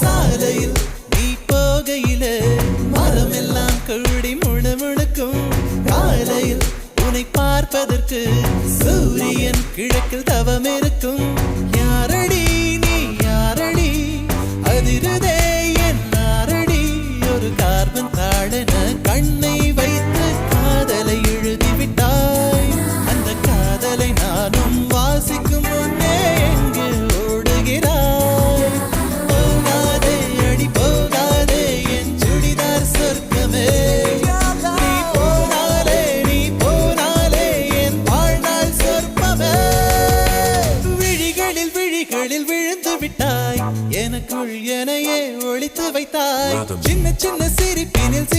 சாலையில் நீ போகையில மரமெல்லாம் முழு முழுக்கும் காலையில் உன்னை பார்ப்பதற்கு சூரியன் கிழக்கில் தவம் இருக்கும். யாரடி நீ யாரடி? அதிருதே என் நாரடி. ஒரு கார்பன் தாழன கண்ணை வைத்து காதலை எழுதிவிட்டாய். அந்த காதலை நானும் வாசிக்கும். விழிகளில் விழுந்து விட்டாய் எனக்குள் எனையே ஒழித்து வைத்தாய். சின்ன சின்ன சிரிப்பினில்